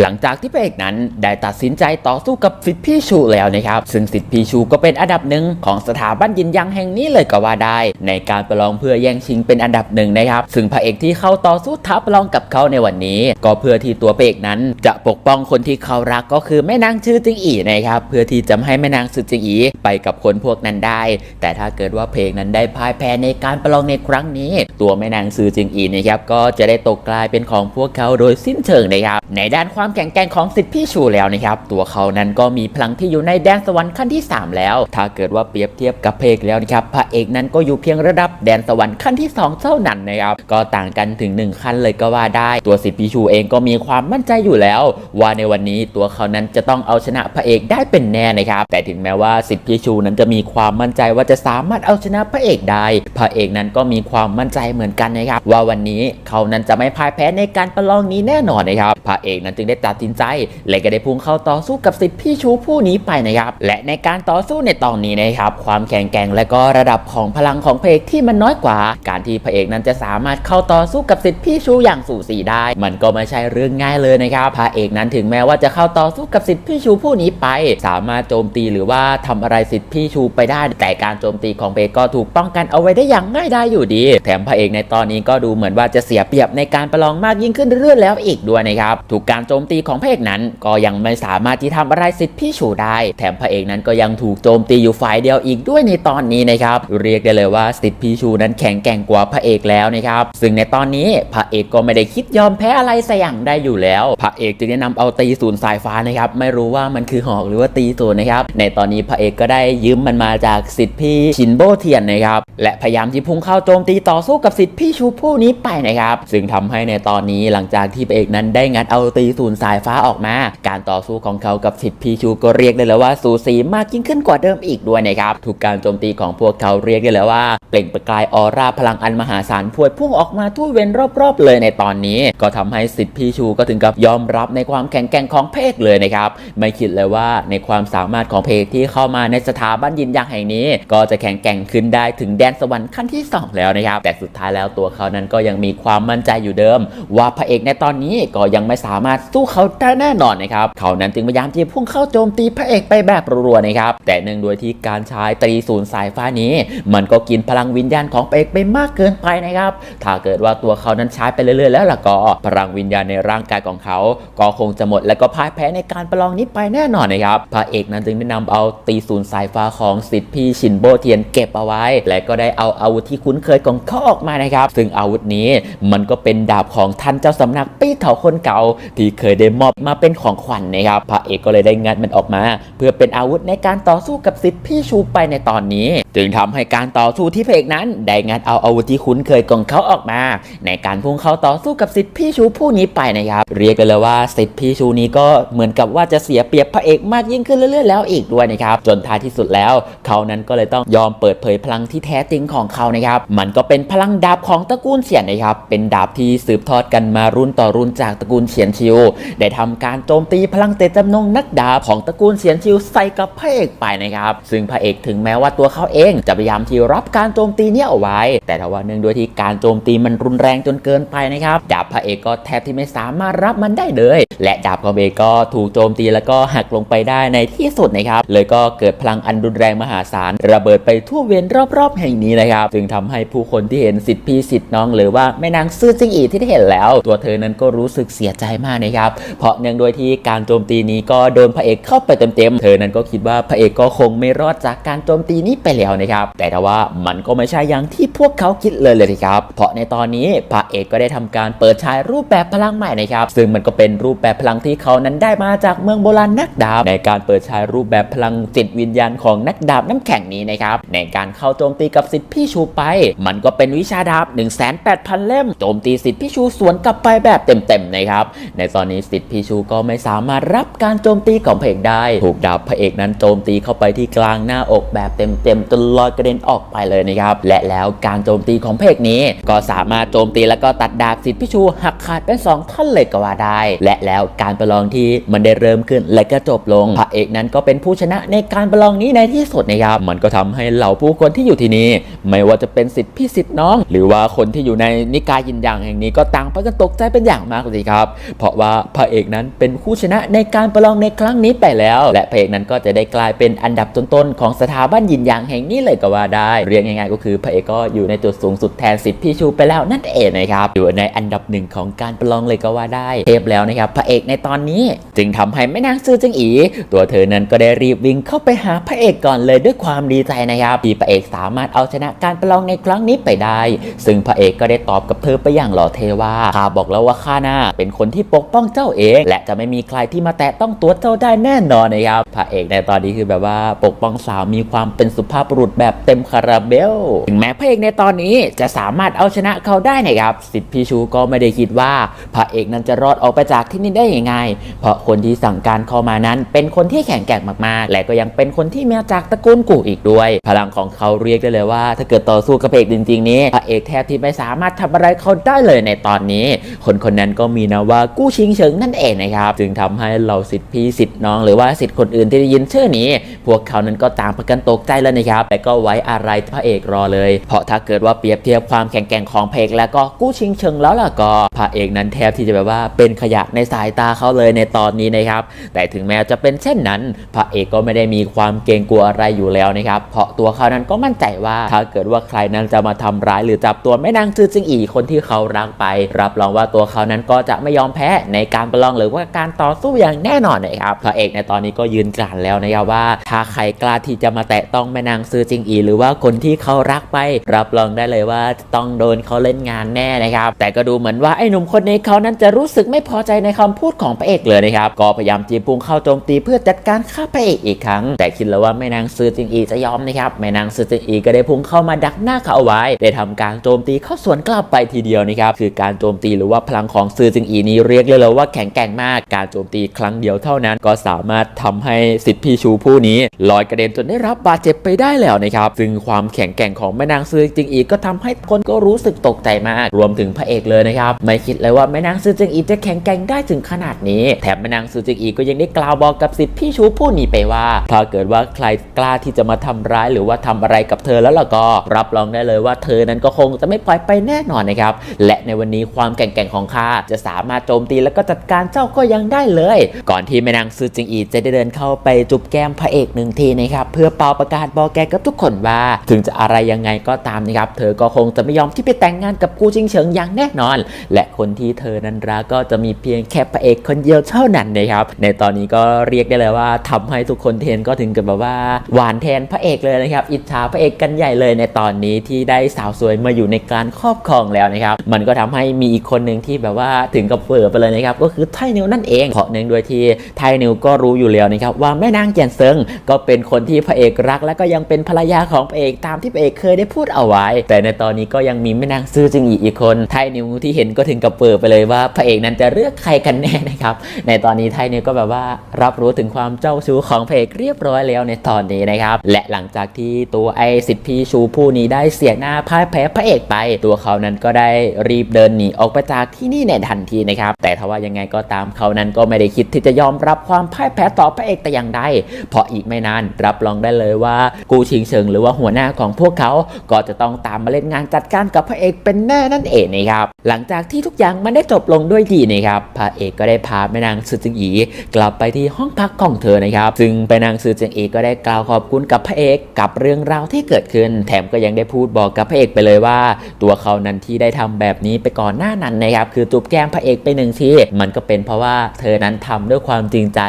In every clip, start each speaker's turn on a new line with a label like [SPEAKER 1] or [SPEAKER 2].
[SPEAKER 1] หลังจากที่พระเอกนั้นได้ตัดสินใจต่อสู้กับสิทธิพี่ชูแล้วนะครับ ซึ่งสิทธิพี่ชูก็เป็นอันดับหนึ่งของสถาบันยินยังแห่งนี้เลยก็ว่าได้ ในการประลองเพื่อแย่งชิงเป็นอันดับหนึ่งนะครับ ซึ่งพระเอกที่เข้าต่อสู้ท้าประลองกับเขาในวันนี้ ก็เพื่อที่ตัวพระเอกนั้น จะปกป้องคนที่เขารักก็คือแม่นางชื่อจิงอีนะครับเพื่อที่จะให้แม่นางชื่อจิงอีไปกับคนพวกนั้นได้ แต่ถ้าเกิดว่าเพลงนั้นได้พ่ายแพ้ในการประลองในครั้งนี้ ตัวแม่นางซือจิงอีนะครับก็จะได้ตกกลายเป็นของพวกเขาโดยสิ้นเชิงนะครับในด้านความความแข็งแกร่งของสิทธิพี่ชูแล้วนะครับ ตัวเขานั้นก็มีพลังที่อยู่ในแดนสวรรค์ขั้นที่ 3 แล้ว ถ้าเกิดว่าเปรียบเทียบกับเพลงแล้วนะครับพระเอกนั้นก็อยู่เพียงระดับแดนสวรรค์ขั้นที่ 2 เท่านั้นนะครับก็ต่างกันถึง 1 ขั้นเลยก็ว่าได้ตัวสิทธิพี่ชูเองก็มีความมั่นใจอยู่แล้ว ว่าในวันนี้ตัวเขานั้นจะต้องเอาชนะพระเอกได้เป็นแน่นะครับแต่ถึงแม้ว่าสิทธิพี่ชูนั้นจะมีความมั่นใจว่าจะสามารถเอาชนะพระเอกได้ พระเอกนั้นก็มีความมั่นใจเหมือนกันนะครับว่าวันนี้เขานั้นจะไม่พ่ายแพ้ในการประลองนี้แน่นอนนะครับพระเอกนั้นจึงได้ตัดสินใจ และก็ได้พุ่งเข้าต่อสู้กับสิทธิพี่ชูผู้นี้ไปนะครับ และในการต่อสู้ในตอนนี้นะครับ ความแข็งแกร่งและก็ระดับของพลังของพระเอกที่มันน้อยกว่า การที่พระเอกนั้นจะสามารถเข้าต่อสู้กับสิทธิพี่ชูอย่างสูสีได้ มันก็ไม่ใช่เรื่องง่ายเลยนะครับพระเอกนั้นถึงแม้ว่าจะเข้าต่อสู้กับสิทธิพี่ชูผู้นี้ไป สามารถโจมตีหรือว่าทำอะไรสิทธิพี่ชูไปได้ แต่การโจมตีของพระเอกก็ถูกป้องกันเอาไว้ได้อย่างง่ายได้อยู่ดี แถมพระเอกในตอนนี้ก็ดูเหมือนว่าจะเสียเปรียบในการประลองมากยิ่งขึ้นเรื่อยๆแล้วอีกด้วยนะครับถูกการโจมตีของพระเอกนั้น ก็ยังไม่สามารถที่ทำอะไรสิทธิพี่ชูได้ แถมพระเอกนั้นก็ยังถูกโจมตีอยู่ฝ่ายเดียวอีกด้วยในตอนนี้นะครับเรียกได้เลยว่าสิทธิพี่ชูนั้นแข็งแกร่งกว่าพระเอกแล้วนะครับซึ่งในตอนนี้พระเอกก็ไม่ได้คิดยอมแพ้อะไรสักอย่างได้อยู่แล้วพระเอกจึงได้นำเอาตีศูนย์สายฟ้านะครับไม่รู้ว่ามันคือหอกหรือว่าตีศูนย์นะครับในตอนนี้พระเอกก็ได้ยืมมันมาจากสิทธิพี่ชินโบเทียนนะครับและพยายามที่พุ่งเข้าโจมตีต่อสู้กับสิทธิพี่ชูผู้นี้ไปนะครับซึ่งทำให้ในตอนนี้หลังจากที่พระเอกนั้นได้งัดเอาตีศูนย์สายฟ้าออกมา การต่อสู้ของเขากับสิทธิพีชูก็เรียกได้เลยว่าสูสีมากยิ่งขึ้นกว่าเดิมอีกด้วยนะครับทุกการโจมตีของพวกเขาเรียกได้เลยว่า เปล่งประกายออร่าพลังอันมหาศาลพวยพุ่งออกมาทั่วเว้นรอบๆเลยในตอนนี้ ก็ทำให้สิทธิพีชูก็ถึงกับยอมรับในความแข็งแกร่งของเพกเลยนะครับ ไม่คิดเลยว่าในความสามารถของเพกที่เข้ามาในสถาบันยินยังแห่งนี้ ก็จะแข็งแกร่งขึ้นได้ถึงแดนสวรรค์ขั้นที่สองแล้วนะครับ แต่สุดท้ายแล้วตัวเขานั้นก็ยังมีความมั่นใจอยู่เดิม ว่าพระเอกในตอนนี้ก็ยังไม่สามารถสู้เขาได้แน่นอนนะครับ เขานั้นจึงพยายามที่พุ่งเข้าโจมตีพระเอกไปแบบรัวๆนะครับ แต่เนื่องด้วยที่การใช้ตรีศูนย์สายฟ้านี้ มันก็กินพลังวิญญาณของพระเอกไปมากเกินไปนะครับ ถ้าเกิดว่าตัวเขานั้นใช้ไปเรื่อยๆ แล้วล่ะก็พลังวิญญาณในร่างกายของเขา ก็คงจะหมดและก็พ่ายแพ้ในการประลองนี้ไปแน่นอนนะครับ พระเอกนั้นจึงได้นำเอาตีศูนย์สายฟ้าของสิทธิพี่ชินโบเทียนเก็บเอาไว้ และก็ได้เอาอาวุธที่คุ้นเคยของเขาออกมานะครับ ซึ่งอาวุธนี้มันก็เป็นดาบของท่านเจ้าสำนักปี้เถาคนเก่าที่เคคยได้มอบมาเป็นของขวัญนะครับพระเอกก็เลยได้งัดมันออกมา เพื่อเป็นอาวุธในการต่อสู้กับสิทธิพี่ชูไปในตอนนี้ จึงทำให้การต่อสู้ที่พระเอกนั้น ได้งัดเอาอาวุธที่คุ้นเคยของเขาออกมา ในการพุ่งเข้าต่อสู้กับสิทธิพี่ชูผู้นี้ไปนะครับเรียกเลยว่าสิทธิพี่ชูนี้ก็เหมือนกับว่าจะเสียเปรียบพระเอกมากยิ่งขึ้นเรื่อยๆแล้วอีกด้วยนะครับจนท้ายที่สุดแล้ว เขานั้นก็เลยต้องยอมเปิดเผยพลังที่แท้จริงของเขานะครับมันก็เป็นพลังดาบของตระกูลเฉียนนะครับเป็นดาบที่สืบทอดกันมารุ่นต่อรุ่นจากตระกูลเฉียนชิวได้ทำการโจมตีพลังเตะจำนงนักดาบของตระกูลเฉียนชิวใส่กับพระเอกไปนะครับ ซึ่งพระเอกถึงแม้ว่าตัวเขาเองจะพยายามที่รับการโจมตีเนี้เอาไว้ แต่ถ้าว่าเนื่องด้วยที่การโจมตีมันรุนแรงจนเกินไปนะครับดาบพระเอกก็แทบที่ไม่สามารถรับมันได้เลย และดาบของเอกก็ถูกโจมตีแล้วก็หักลงไปได้ในที่สุดนะครับ เลยก็เกิดพลังอันรุนแรงมหาศาลระเบิดไปทั่วเวียนรอบๆ แห่งนี้นะครับจึงทำให้ผู้คนที่เห็นสิทธิพี่สิทธิน้อง หรือว่าแม่นางซื่อจิงอีที่ได้เห็นแล้ว ตัวเธอนั้นก็รู้สึกเสียใจมากนะครับเพราะเนื่องด้วยที่การโจมตีนี้ก็โดนพระเอกเข้าไปเต็มๆ เธอนั้นก็คิดว่าพระเอกก็คงไม่รอดจากการโจมตีนี้ไปแล้วนะครับ แต่ถ้าว่ามันก็ไม่ใช่อย่างที่พวกเขาคิดเลยเลยครับ เพราะในตอนนี้พระเอกก็ได้ทำการเปิดฉายรูปแบบพลังใหม่นะครับ ซึ่งมันก็เป็นรูปแบบพลังที่เขานั้นได้มาจากเมืองโบราณนักดาบ ในการเปิดฉายรูปแบบพลังจิตวิญญาณของนักดาบน้ำแข็งนี้นะครับ ในการเข้าโจมตีกับสิทธิพี่ชูไป มันก็เป็นวิชาดาบ 1 8 0 0 0 เล่ม โจมตีสิทธิพี่ชูสวนกลับไปแบบเต็มๆนะครับ ในตอนนี้สิทธิพี่ชูก็ไม่สามารถรับการโจมตีของพระเอกได้ ถูกดาบพระเอกนั้นโจมตีเข้าไปที่กลางหน้าอกแบบเต็มๆจนลอยกระเด็นออกไปเลยนะครับ และแล้วการโจมตีของพระเอกนี้ ก็สามารถโจมตีแล้วก็ตัดดาบสิทธิพี่ชูหักขาดเป็นสองท่อนเลยก็ว่าได้ และแล้วการประลองที่มันได้เริ่มขึ้นและก็จบลง พระเอกนั้นก็เป็นผู้ชนะในการประลองนี้ในที่สุดนะครับมันก็ทำให้เหล่าผู้คนที่อยู่ที่นี่ไม่ว่าจะเป็นสิทธิพี่สิทธิน้อง หรือว่าคนที่อยู่ในนิกายยินยังแห่งนี้ก็ต่างไปกันตกใจเป็นอย่างมากเลยครับ เพราะว่าพระเอกนั้นเป็นผู้ชนะในการประลองในครั้งนี้ไปแล้ว และพระเอกนั้นก็จะได้กลายเป็นอันดับต้นๆของสถาบันยินยางแห่งนี้เลยก็ว่าได้ เรียกง่ายๆก็คือพระเอกก็อยู่ในจุดสูงสุดแทนสิทธิ์พี่ชูไปแล้วนั่นเองนะครับอยู่ในอันดับหนึ่งของการประลองเลยก็ว่าได้เทพแล้วนะครับพระเอกในตอนนี้ จึงทำให้แม่นางซื่อจึงอี ตัวเธอนั้นก็ได้รีบวิ่งเข้าไปหาพระเอกก่อนเลยด้วยความดีใจนะครับที่พระเอกสามารถเอาชนะการประลองในครั้งนี้ไปได้ ซึ่งพระเอกก็ได้ตอบกับเธอไปอย่างหล่อเทว่าข้าบอกแล้วว่าข้าหน่าเป็นคนที่ปกป้องเจ้าเอง และจะไม่มีใครที่มาแตะต้องตัวเจ้าได้แน่นอนนะครับพระเอกในตอนนี้คือแบบว่าปกป้องสาวมีความเป็นสุภาพบุรุษแบบเต็มคาราเบลถึงแม้พระเอกในตอนนี้จะสามารถเอาชนะเขาได้นะครับสิทธิพี่ชูก็ไม่ได้คิดว่าพระเอกนั้นจะรอดออกไปจากที่นี่ได้ยังไง เพราะคนที่สั่งการเข้ามานั้น เป็นคนที่แข็งแกร่งมากๆ และก็ยังเป็นคนที่มาจากตระกูลกูอีกด้วย พลังของเขาเรียกได้เลยว่า ถ้าเกิดต่อสู้กับพระเอกจริงๆนี้พระเอกแทบที่ไม่สามารถทำอะไรเขาได้เลยในตอนนี้ คนคนนั้นก็มีนะว่ากู้ชิงเฉิงนั่นเองนะครับ จึงทำให้เราสิทธิพี่สิทธิน้อง หรือว่าสิทธิคนอื่นที่ได้ยินชื่อนี้ พวกเขานั้นก็ต่างประกันตกใจแล้วนะครับแต่ก็ไว้อะไรพระเอกรอเลย เพราะถ้าเกิดว่าเปรียบเทียบความแข็งแกร่งของพระเอกแล้วก็กู้ชิงเฉิงแล้วล่ะก็พระเอกนั้นแทบที่จะแบบว่าเป็นขยะในสายตาเขาเลยในตอนนี้นะครับ แต่ถึงแม้จะเป็นเช่นนั้น พระเอกก็ไม่ได้มีความเกรงกลัวอะไรอยู่แล้วนะครับ เพราะตัวเขานั้นก็มั่นใจว่า ถ้าเกิดว่าใครนั้นจะมาทำร้ายหรือจับตัวแม่นางจือจิงอีคนที่เขารักไป รับรองว่าตัวเขานั้นก็จะไม่ยอมแพ้ในการประลองหรือว่าการต่อสู้อย่างแน่นอนนะครับพระเอกในตอนนี้ก็ยืนกรานแล้วนะครับว่า ถ้าใครกล้าที่จะมาแตะต้องแม่นางซือจิงอีหรือว่าคนที่เขารักไปรับรองได้เลยว่าต้องโดนเขาเล่นงานแน่นะครับ แต่ก็ดูเหมือนว่าไอ้หนุ่มคนนี้เขานั้นจะรู้สึกไม่พอใจในคำพูดของพระเอกเลยนะครับก็พยายามจีบพุ่งเข้าโจมตีเพื่อจัดการฆ่าพระเอกอีกครั้ง แต่คิดแล้วว่าแม่นางซือจิงอีจะยอมนะครับแม่นางซือจิงอีก็ได้พุ่งเข้ามาดักหน้าเขาเอาไว้ ได้ทำการโจมตีเข้าสวนกลับไปทีเดียวนะครับคือการโจมตีหรือว่าพลังของซือจิงอีนี้เรียกเลยว่าแข็งแกร่งมากการโจมตีครั้งเดียวเท่านั้น ก็สามารถทำให้สิทธิพีชูผู้นี้ลอยกระเด็นจนได้รับบาดเจ็บไปได้แล้วนะครับ ซึ่งความแข็งแกร่งของแม่นางซือจิงอีก็ทำให้คนก็รู้สึกตกใจมาก รวมถึงพระเอกเลยนะครับ ไม่คิดเลยว่าแม่นางซือจิงอีจะแข็งแกร่งได้ถึงขนาดนี้ แถมแม่นางซือจิงอีก็ยังได้กล่าวบอกกับสิทธิพีชูผู้นี้ไปว่า ถ้าเกิดว่าใครกล้าที่จะมาทำร้ายหรือว่าทำอะไรกับเธอแล้วล่ะก็รับรองได้เลยว่าเธอนั้นก็คงจะไม่ปล่อยไปแน่นอนนะครับและในวันนี้ความแข็งแกร่งของข้าจะสามารถโจมตีแล้วก็จัดการเจ้าก็ยังได้เลย ก่อนที่แม่นางซือจิงอีจะได้เดินเข้าไปจุบแก้มพระเอกหนึ่งทีนะครับเพื่อเป่าประกาศบอกแกกับทุกคนว่า ถึงจะอะไรยังไงก็ตามนะครับเธอก็คงจะไม่ยอมที่ไปแต่งงานกับกูจิงเฉิงอย่างแน่นอน และคนที่เธอนั้นรักก็จะมีเพียงแค่พระเอกคนเดียวเท่านั้นนะครับในตอนนี้ก็เรียกได้เลยว่าทำให้ทุกคนเทนก็ถึงกับแบบว่าหวานแทนพระเอกเลยนะครับอิจฉาพระเอกกันใหญ่เลยในตอนนี้ที่ได้สาวสวยมาอยู่ในการครอบครองแล้วนะครับมันก็ทำให้มีอีกคนหนึ่งที่แบบว่าถึงกับเฟื่อไปเลยนะครับก็คือไทนิวนั่นเองเพราะเนื่องด้วยที่ไทนิวก็รู้อยู่แล้วนะครับว่าแม่นางเจียนเซิงก็เป็นคนที่พระเอกรัก และก็ยังเป็นภรรยาของพระเอกตามที่พระเอกเคยได้พูดเอาไว้ แต่ในตอนนี้ก็ยังมีแม่นางซื่อจึงอีกอีกคนไทนิวที่เห็นก็ถึงกับเปิดไปเลยว่าพระเอกนั้นจะเลือกใครกันแน่นะครับในตอนนี้ไทนิวก็แบบว่ารับรู้ถึงความเจ้าชู้ของพระเอกเรียบร้อยแล้วในตอนนี้นะครับและหลังจากที่ตัวไอสิทธิพี่ชูผู้นี้ได้เสียหน้าพ่ายแพ้พระเอกไป ตัวเขานั้นก็ได้รีบเดินหนีออกไปจากที่นี่ในทันทีนะครับแต่ถ้าว่ายังไงก็ตามเขานั้นก็ไม่ได้คิดที่จะยอมรับความพ่ายแพ้ต่อพระเอกแต่อย่างใดเพราะอีกไม่นานรับรองได้เลยว่า กูชิงเฉิงหรือว่าหัวหน้าของพวกเขาก็จะต้องตามมาเล่นงานจัดการกับพระเอกเป็นแน่นั่นเองนะครับหลังจากที่ทุกอย่างมันได้จบลงด้วยดีนะครับพระเอกก็ได้พาแม่นางซือจึงอีกลับไปที่ห้องพักของเธอนะครับ ซึ่งแม่นางซือจึงอีก็ได้กล่าวขอบคุณกับพระเอกกับเรื่องราวที่เกิดขึ้น แถมก็ยังได้พูดบอกกับพระเอกไปเลยว่า ตัวเขานั้นที่ได้ทำแบบนี้ไปก่อนหน้านั้นนะครับคือจูบแก้มพระเอกไปหนึ่งทีมันก็เป็นเพราะว่าเธอนั้นทำด้วยความจริงใจ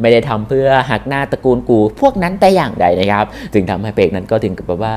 [SPEAKER 1] ไม่ได้ทำเพื่อหักหน้าตระกูลกู พวกนั้นแต่อย่างใดนะครับ จึงทำให้พระเอกนั้นก็ถึงกับว่า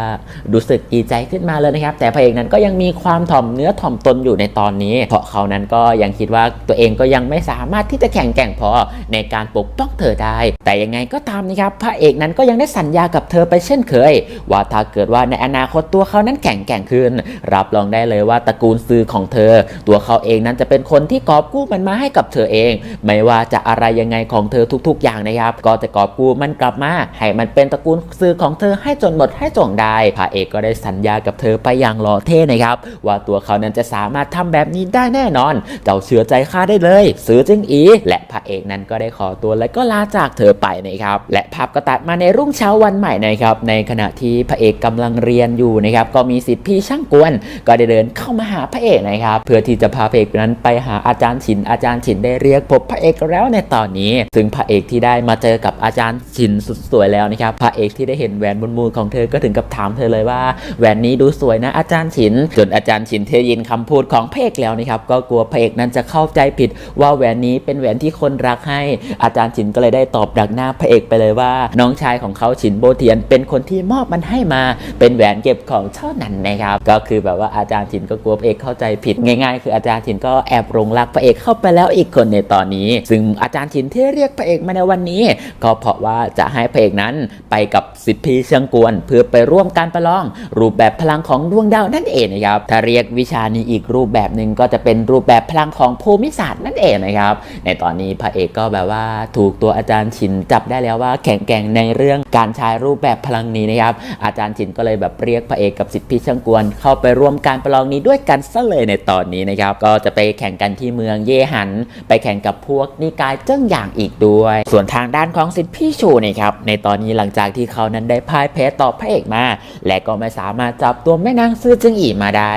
[SPEAKER 1] รู้สึกดีใจขึ้นมาเลยนะครับ แต่พระเอกนั้นก็ยังมีความถ่อมเนื้อถ่อมตนอยู่ในตอนนี้ เพราะเขานั้นก็ยังคิดว่าตัวเองก็ยังไม่สามารถที่จะแข่งแกร่งพอในการปกป้องเธอได้ แต่ยังไงก็ตามนะครับ พระเอกนั้นก็ยังได้สัญญากับเธอไปเช่นเคย ว่าถ้าเกิดว่าในอนาคตตัวเขานั้นแข่งแกร่งขึ้น รับรองได้เลยว่าตระกูลซื้อของเธอ ตัวเขาเองนั้นจะเป็นคนที่กอบกู้มันมาให้กับเธอเอง ไม่ว่าจะอะไรยังไงของเธอทุก ๆ อย่างนะครับ ก็จะกอบกู้มันกลับมาให้มันเป็นตระกูลซื้อของเธอให้จนหมดให้จงได้พระเอกก็ได้สัญญากับเธอไปอย่างหล่อเท่นะครับ ว่าตัวเขานั้นจะสามารถทำแบบนี้ได้แน่นอน เจ้าเชื่อใจข้าได้เลย ซื้อจึงอี และพระเอกนั้นก็ได้ขอตัวและก็ลาจากเธอไปนะครับ และภาพก็ตัดมาในรุ่งเช้าวันใหม่นะครับ ในขณะที่พระเอกกำลังเรียนอยู่นะครับก็มีสิทธิ์พี่ช่างกวน ก็ได้เดินเข้ามาหาพระเอกนะครับ เพื่อที่จะพาพระเอกนั้นไปหาอาจารย์ฉินอาจารย์จารย์ฉินได้เรียกพบพระเอกแล้วในตอนนี้ซึ่งพระเอกที่ได้มาเจอกับอาจารย์ฉินสุดสวยแล้วนะครับพระเอกที่ได้เห็นแหวนบนมือของเธอก็ถึงกับถามเธอเลยว่าแหวนนี้ดูสวยนะอาจารย์ฉินจนอาจารย์ฉินเธอยินคำพูดของพระเอกแล้วนะครับก็กลัวพระเอกนั้นจะเข้าใจผิด ว่าแหวนนี้เป็นแหวนที่คนรักให้ อาจารย์ฉินก็เลยได้ตอบดักหน้าพระเอกไปเลยว่า น้องชายของเขาฉินโบเทียน เป็นคนที่มอบมันให้มา เป็นแหวนเก็บของเท่านั้นนะครับก็คือแบบว่าอาจารย์ฉินก็กลัวพระเอกเข้าใจผิดง่าย ๆ คืออาจารย์ฉินก็แอบหลงรักพระเอกเข้าไปแล้วอีกคนในตอนนี้ ซึ่งอาจารย์ฉินที่เรียกพระเอกมาในวันนี้ ก็เพราะว่าจะให้พระเอกนั้นไปกับสิทธิพีเชิงกวน เพื่อไปร่วมการประลอง รูปแบบพลังของดวงดาวนั่นเองนะครับถ้าเรียกวิชานี้อีกรูปแบบหนึ่งก็จะเป็นรูปแบบพลังของภูมิศาสตร์นั่นเองนะครับ ในตอนนี้พระเอกก็แบบว่าถูกตัวอาจารย์ฉินจับได้แล้วว่าแข็งแกร่งในเรื่องการใช้รูปแบบพลังนี้นะครับ อาจารย์ฉินก็เลยแบบเรียกพระเอกกับสิทธิพี่ช่างกวน เข้าไปร่วมการประลองนี้ด้วยกันซะเลยในตอนนี้นะครับ ก็จะไปแข่งกันที่เมืองเย่หันไปแข่งกับพวกนิกายเจิ้งหยางอีกด้วย ส่วนทางด้านของสิทธิพี่ชูนะครับในตอนนี้หลังจากที่เขานั้นได้พ่ายแพ้ต่อพระเอกมา และก็ไม่สามารถจับตัวแม่นางซื่อจึงอีมาได้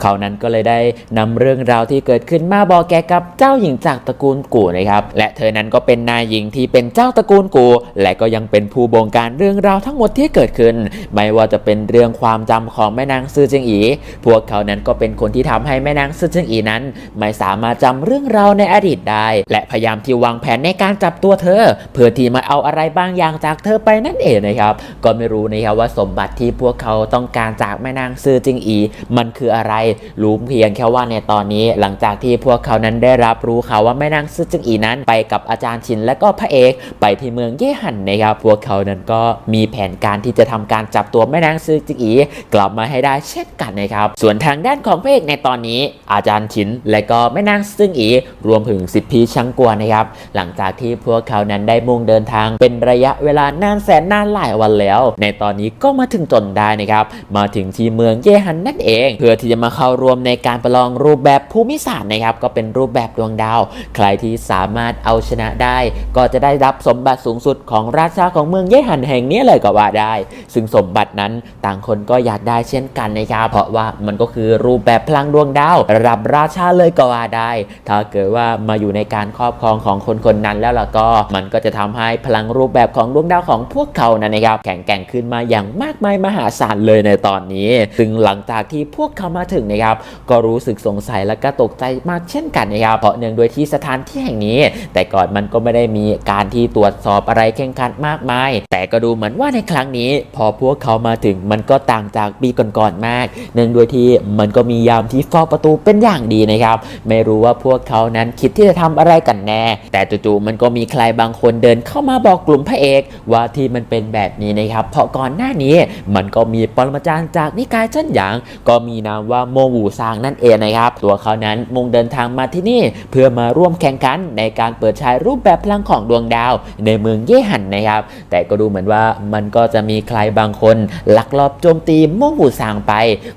[SPEAKER 1] เขานั้นก็เลยได้นำเรื่องราวที่เกิดขึ้นมาบอกแกกับเจ้าหญิงจากตระกูลกูนะครับและเธอนั้นก็เป็นนายหญิงที่เป็นเจ้าตระกูลกู และก็ยังเป็นผู้บงการเรื่องราวทั้งหมดที่เกิดขึ้น ไม่ว่าจะเป็นเรื่องความจำของแม่นางซื่อจึงอี พวกเขานั้นก็เป็นคนที่ทำให้แม่นางซื่อจึงอีนั้น ไม่สามารถจำเรื่องราวในอดีตได้ และพยายามที่วางแผนในการจับตัวเธอ เพื่อที่มาเอาอะไรบางอย่างจากเธอไปนั่นเองนะครับ ก็ไม่รู้นะครับว่าสมบัติที่พวกเขาต้องการจากแม่นางซื่อจึงอี มันคืออะไร รู้เพียงแค่ว่าในตอนนี้หลังจากที่พวกเขานั้นได้รับรู้ข่าวว่าแม่นางซื่อจึงอีนั้น ไปกับอาจารย์ชินและก็พระเอกไปที่เมืองเย่หันนะครับ พวกเขานั้นก็มีแผนการที่จะทำการจับตัวแม่นางซื่อจึงอี กลับมาให้ได้เช่นกันนะครับ ส่วนทางด้านของพระเอกในตอนนี้ อาจารย์ชินและก็แม่นางซึ่งอี รวมถึงสิทธิพีชังกวนนะครับ หลังจากที่พวกเขานั้นได้มุ่งเดินทางเป็นระยะเวลานานแสนนานหลายวันแล้ว ในตอนนี้ก็มาถึงจนได้นะครับ มาถึงที่เมืองเยฮันนั่นเอง เพื่อที่จะมาเข้าร่วมในการประลองรูปแบบภูมิศาสตร์นะครับ ก็เป็นรูปแบบดวงดาว ใครที่สามารถเอาชนะได้ ก็จะได้รับสมบัติสูงสุดของราชาของเมืองเยฮันแห่งนี้เลยก็ว่าได้ ซึ่งสมบัตินั้นต่างคนก็อยากได้เช่นกันนะครับเพราะว่ามันก็คือรูปแบบพลังดวงดาวระดับราชาเลยก็ว่าได้ ถ้าเกิดว่ามาอยู่ในการครอบครองของคนคนนั้นแล้วล่ะก็มันก็จะทำให้พลังรูปแบบของดวงดาวของพวกเขานั้นนะครับ แข็งแกร่งขึ้นมาอย่างมากมายมหาศาลเลยในตอนนี้ ซึ่งหลังจากที่พวกเขามาถึงนะครับ ก็รู้สึกสงสัยและก็ตกใจมากเช่นกันนะครับเพราะเนื่องด้วยที่สถานที่แห่งนี้ แต่ก่อนมันก็ไม่ได้มีการที่ตรวจสอบอะไรเข่งขันมากมาย แต่ก็ดูเหมือนว่าในครั้งนี้ พอพวกเขามาถึงมันก็ต่างจากปีก่อนๆมาก เนื่องด้วยที่มันก็มียามที่เฝ้าประตูเป็นอย่างดีนะครับ ไม่รู้ว่าพวกเขานั้นคิดที่จะทำอะไรกันแน่ แต่จู่ๆมันก็มีใครบางคนเดินเข้ามาบอกกลุ่มพระเอกว่าที่มันเป็นแบบนี้นะครับ เพราะก่อนหน้านี้มันก็มีปรมาจารย์จากนิกายเช่นหยาง ก็มีนามว่าโมหูซางนั่นเองนะครับ ตัวเขานั้นมุ่งเดินทางมาที่นี่ เพื่อมาร่วมแข่งขันในการเปิดใช้รูปแบบพลังของดวงดาว ในเมืองเย่หันนะครับ แต่ก็ดูเหมือนว่ามันก็จะมีใครบางคนลักลอบโจมตีโมหูซางไป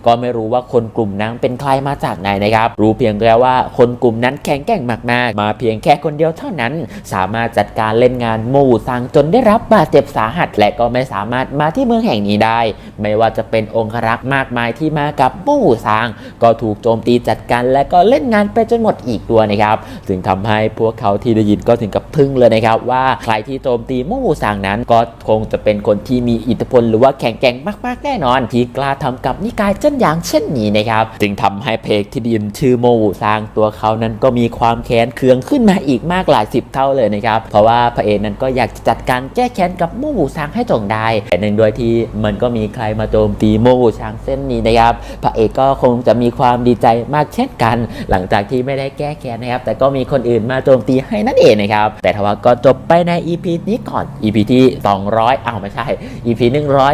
[SPEAKER 1] ก็ไม่รู้ว่าคนกลุ่มนั้นเป็นใครมาจากไหนนะครับ รู้เพียงแค่ว่าคนกลุ่มนั้นแข็งแก้งมากๆ มาเพียงแค่คนเดียวเท่านั้น สามารถจัดการเล่นงานหมู่ซางจนได้รับบาดเจ็บสาหัส และก็ไม่สามารถมาที่เมืองแห่งนี้ได้ไม่ว่าจะเป็นองครักษ์มากมายที่มากับมหูซาง ก็ถูกโจมตีจัดการและก็เล่นงานไปจนหมดอีกตัวนะครับซึ่งทำให้พวกเขาที่ได้ยินก็ถึงกับทึ่งเลยนะครับว่าใครที่โจมตีมหูซางนั้น ก็คงจะเป็นคนที่มีอิทธิพลหรือว่าแข็งแกร่งมากๆแน่นอน ที่กล้าทำกับนิกายเจ้นหยางเช่นนี้นะครับจึงทำให้เพกที่ไดยินชื่อมหูซางตัวเขานั้นก็มีความแค้นเคืองขึ้นมาอีกมากหลายสิบเท่าเลยนะครับเพราะว่าพระเอกนั้นก็อยากจะจัดการแก้แค้นกับมหูซางให้จงได้แต่หนึ่งด้วยที่มันก็มีใครมาโจมตีโมหูซางเส้นนี้นะครับพระเอกก็คงจะมีความดีใจมากเช่นกัน หลังจากที่ไม่ได้แก้แค้นนะครับ แต่ก็มีคนอื่นมาโจมตีให้นั่นเองนะครับ แต่ทว่าก็จบไปใน EP นี้ก่อน EP ที่ 200อ้าวไม่ใช่ EP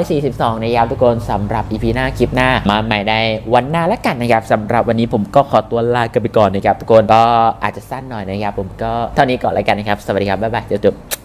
[SPEAKER 1] 142นะครับทุกคนสำหรับ EP หน้าคลิปหน้ามาใหม่ในวันหน้าแล้วกันนะครับสำหรับวันนี้ผมก็ขอตัวลากันไปก่อนนะครับทุกคนก็อาจจะสั้นหน่อยนะครับ ผมก็เท่านี้ก่อนแล้วกันนะครับ สวัสดีครับบ๊ายบายเดี๋ยวจบ